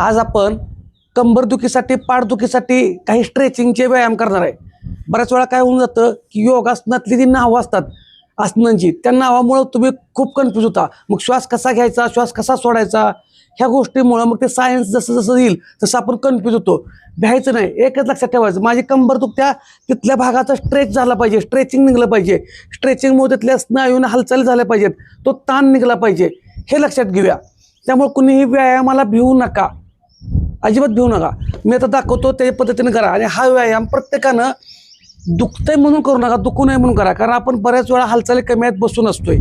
आज आपण कंबरदुखीसाठी पाठदुखीसाठी काही स्ट्रेचिंगचे व्यायाम करणार आहे. बऱ्याच वेळा काय होऊन जातं की योगासनातली जी नावं असतात आसनांची त्या नावामुळं तुम्ही खूप कन्फ्यूज होता. मग श्वास कसा घ्यायचा श्वास कसा सोडायचा? ह्या गोष्टीमुळं मग ते सायन्स जसं जसं येईल तसं आपण कन्फ्यूज होतो. भ्यायचं नाही एकच लक्षात ठेवायचं माझी कंबर दुखत्या तिथल्या भागाचा स्ट्रेच झाला पाहिजे स्ट्रेचिंग निघलं पाहिजे. स्ट्रेचिंगमुळे तिथल्या स्नायूंना हालचाली झाल्या पाहिजेत तो ताण निघाला पाहिजे. हे लक्षात घेऊया. त्यामुळे कुणीही व्यायामाला भिवू नका. अजिबात भिवू नका. मी आता दाखवतो त्या पद्धतीने करा. आणि हा व्यायाम प्रत्येकानं दुखतंय म्हणून करू नका दुखू नये म्हणून करा. कारण आपण बऱ्याच वेळा हालचाली कमी आहेत बसून असतोय.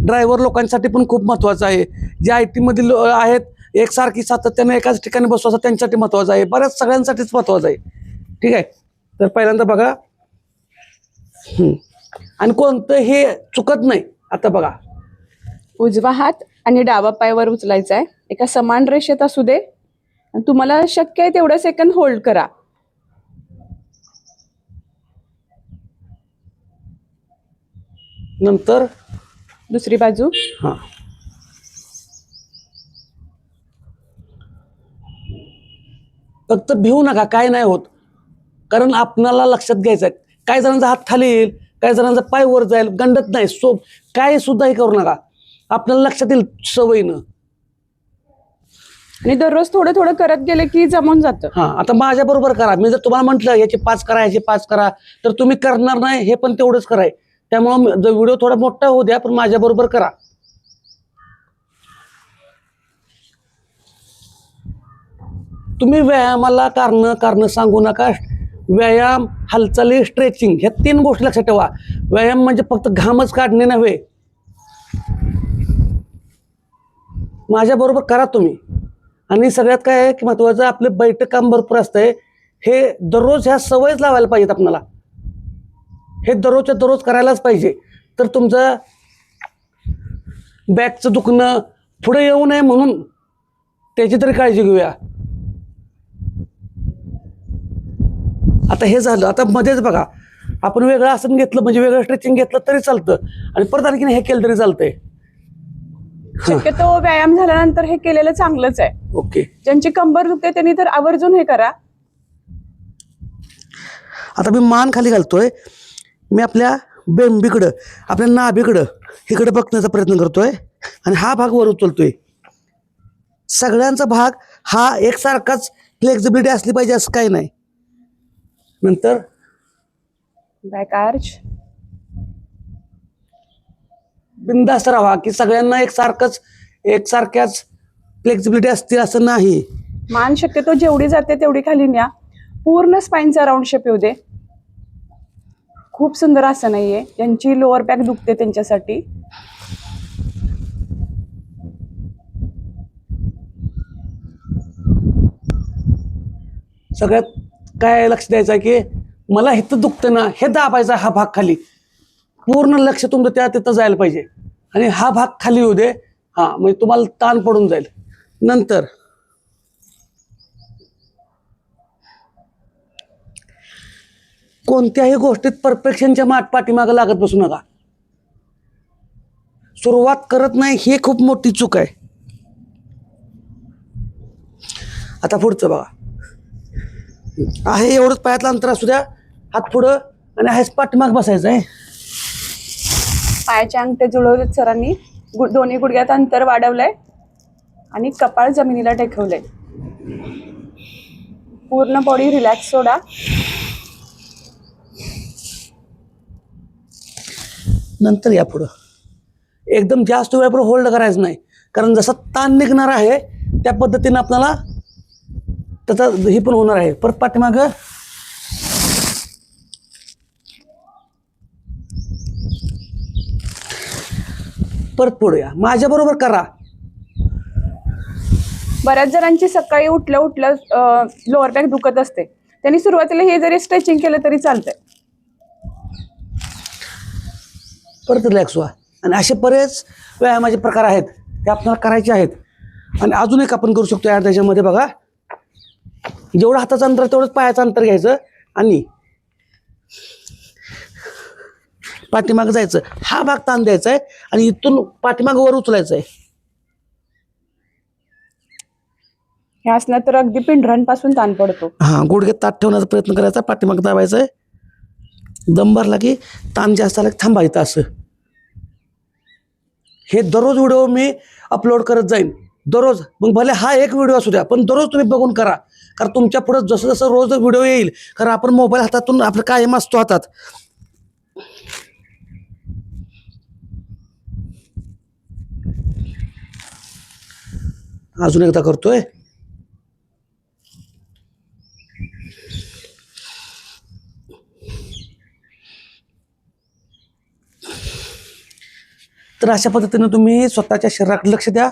ड्रायव्हर लोकांसाठी पण खूप महत्त्वाचं आहे. जे आय टीमधील आहेत एकसारखी सातत्याने एकाच ठिकाणी बसू असं त्यांच्यासाठी महत्त्वाचं आहे. बऱ्याच सगळ्यांसाठीच महत्त्वाचं आहे. ठीक आहे? तर पहिल्यांदा बघा. आणि कोणतं हे चुकत नाही. आता बघा. उजवा हात आणि डावा पायावर उचलायचा आहे. एका समान रेषेत असू दे तुम्हाला शक्य आहे तेवढं सेकंद होल्ड करा. नंतर? दुसरी बाजू. हां. फक्त भिवू नका काय नाही होत. कारण आपणाला लक्षात घ्यायचं आहे काही जणांचा हात खाली येईल काही जणांचा पाय वर जाईल गंडत नाही सो काय सुद्धा हे करू नका. आपल्याला लक्षात येईल सवयीनं. आणि दररोज थोडं थोडं करत गेले की जमून जातं. हां आता माझ्या बरोबर करा. मी जर तुम्हाला म्हटलं याचे पाच करा याचे पाच करा तर तुम्ही करणार नाही हे पण तेवढंच कराय. त्यामुळं जर व्हिडिओ थोडा मोठा होऊ द्या पण माझ्या बरोबर करा. तुम्ही व्यायामाला कारण कारण सांगू नका. व्यायाम हालचाली स्ट्रेचिंग ह्या तीन गोष्टी लक्षात ठेवा. व्यायाम म्हणजे फक्त घामच काढणे नव्हे. माझ्या बरोबर करा तुम्ही. आणि सगळ्यात काय आहे की महत्वाचं आपलं बैठक काम भरपूर असतंय. हे दररोज ह्या सवयच लावायला पाहिजेत आपणाला हे दररोजच्या दररोज करायलाच पाहिजे. तर तुमचं बॅकचं दुखणं पुढे येऊ नये म्हणून त्याची तरी काळजी घेऊया. आता हे झालं आता मध्येच बघा. आपण वेगळं आसन घेतलं म्हणजे वेगळं स्ट्रेचिंग घेतलं तरी चालतं. आणि परत आणखीन हे केलं तरी चालतंय. शक्यतो व्यायाम झाल्यानंतर हे केलेलं चांगलंच आहे. ओके. ज्यांची कंबर दुखते त्यांनी तर आवर्जून हे करा. आता मी मान खाली घालतोय. मी आपल्या बेंबीकडं आपल्या नाभीकडं इकडे बघण्याचा प्रयत्न करतोय. आणि हा भाग वर उचलतोय. सगळ्यांचा भाग हा एकसारखाच फ्लेक्झिबिलिटी असली पाहिजे असं काही नाही. नंतर? Back arch. बिंदास्त राहा की सगळ्यांना एकसारखंच एकसारख्याच फ्लेक्झिबिलिटी असतील असं नाही. मान शक्यतो जेवढी जाते तेवढी खाली न्या. पूर्ण स्पाईनचा राऊंड शेप येऊ दे. खूप सुंदर असं नाहीये. ज्यांची लोअर बॅक दुखते त्यांच्यासाठी. सगळ्यात काय लक्ष द्यायचं आहे की मला हे दुखतं ना हे दाबायचा हा भाग खाली. पूर्ण लक्ष तुमचं त्या तिथं जायला पाहिजे. आणि हा भाग खाली येऊ दे. हां म्हणजे तुम्हाला ताण पडून जाईल. नंतर. कोणत्याही गोष्टीत परफेक्शनच्या माठ पाठीमागं लागत बसू नका. सुरुवात करत नाही ही खूप मोठी चूक आहे. आता पुढचं बघा. आहे एवढंच पायातलं अंतर असू द्या. हात पुढं आणि आहेच पाठीमाग बसायचं आहे. पायाचे अंगठे जुळवलेत सरांनी. गु दोन्ही गुडघ्यात अंतर वाढवलंय आणि कपाळ जमिनीला टेकवलंय. पूर्ण बॉडी रिलॅक्स सोडा. नंतर या पुढं. एकदम जास्त वेळापर्यंत होल्ड करायचं नाही. कारण जसा ताण निघणार आहे त्या पद्धतीनं आपल्याला त्याचा हे पण होणार आहे. परत पाठीमागं परत पुढे या माझ्याबरोबर करा. बऱ्याच जणांची सकाळी उठल्या उठल्या लोअर बॅक दुखत असते. त्यांनी सुरुवातीला हे जरी स्ट्रेचिंग केलं तरी चालतंय. परत रिलॅक्स व्हा. आणि असे बरेच व्यायामाचे प्रकार आहेत. ते आपल्याला करायचे आहेत. आणि अजून एक आपण करू शकतो यार त्याच्यामध्ये बघा. जेवढं हाताचं अंतर तेवढंच पायाचं अंतर घ्यायचं. आणि पाठीमागं जायचं. हा भाग ताण द्यायचा आहे आणि इथून पाठीमागं वर उचलायचं आहे हे असलं तर अगदी पिंढरांपासून ताण पडतो. हां गुडघे ताट ठेवण्याचा प्रयत्न करायचा पाठीमाग दाबायचं आहे दम भरला की ताण जास्त आला की थांबायचं असं. हे दररोज व्हिडिओ मी अपलोड करत जाईन. दररोज मग भले हा एक व्हिडिओ असू द्या पण दररोज तुम्ही बघून करा. कारण तुमच्यापुढे जसं जसं रोज व्हिडिओ येईल कारण आपण मोबाईल हातातून आपलं कायम असतो हातात. अजून एकदा करतोय. तर अशा पद्धतीनं तुम्ही स्वतःच्या शरीराकडे लक्ष द्या.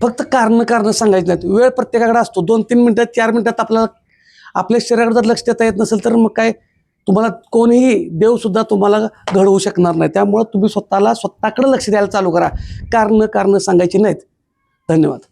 फक्त कारण कारण सांगायचं नाहीत वेळ प्रत्येकाकडे असतो. दोन तीन मिनटात चार मिनटात आपल्याला आपल्या शरीराकडे जर लक्ष देता येत नसेल तर मग काय? तुम्हाला कोणीही देवसुद्धा तुम्हाला घडवू शकणार नाही. त्यामुळं तुम्ही स्वतःला स्वतःकडे लक्ष द्यायला चालू करा. कारण कारण सांगायची नाहीत. धन्यवाद.